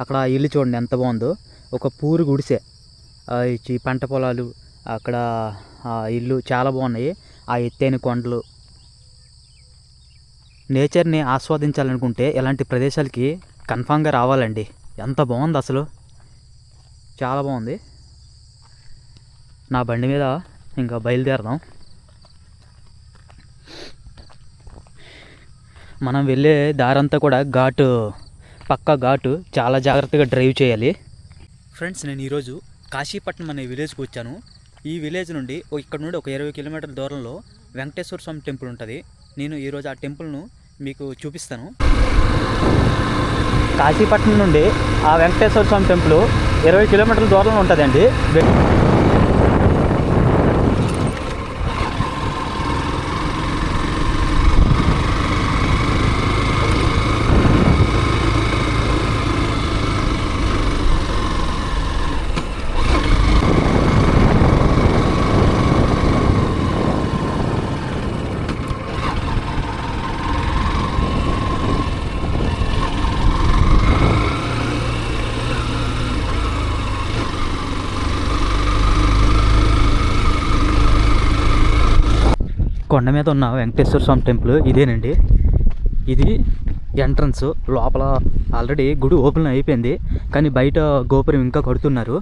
అక్కడ ఆ ఇల్లు చూడండి ఎంత బాగుందో. ఒక పూరు గుడిసె. ఈ పంట పొలాలు అక్కడ ఆ ఇల్లు చాలా బాగున్నాయి. ఆ ఎత్తైన కొండలు. నేచర్ని ఆస్వాదించాలనుకుంటే ఇలాంటి ప్రదేశాలకి కన్ఫామ్గా రావాలండి. ఎంత బాగుంది అసలు. చాలా బాగుంది. నా బండి మీద ఇంకా బయలుదేరదాం. మనం వెళ్ళే దారంతా కూడా ఘాటు పక్కా ఘాటు చాలా జాగ్రత్తగా డ్రైవ్ చేయాలి. ఫ్రెండ్స్ నేను ఈరోజు కాశీపట్నం అనే విలేజ్కి వచ్చాను. ఈ విలేజ్ నుండి ఇక్కడ నుండి ఒక ఇరవై కిలోమీటర్ల దూరంలో వెంకటేశ్వర స్వామి టెంపుల్ ఉంటుంది. నేను ఈరోజు ఆ టెంపుల్ను మీకు చూపిస్తాను. కాశీపట్నం నుండి ఆ వెంకటేశ్వర స్వామి టెంపుల్ ఇరవై కిలోమీటర్ల దూరంలో ఉంటుందండి. కొండ మీద ఉన్న వెంకటేశ్వర స్వామి టెంపుల్ ఇదేనండి. ఇది ఎంట్రన్స్. లోపల ఆల్రెడీ గుడి ఓపెన్ అయిపోయింది. కానీ బయట గోపురం ఇంకా కడుతున్నారు.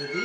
dedi.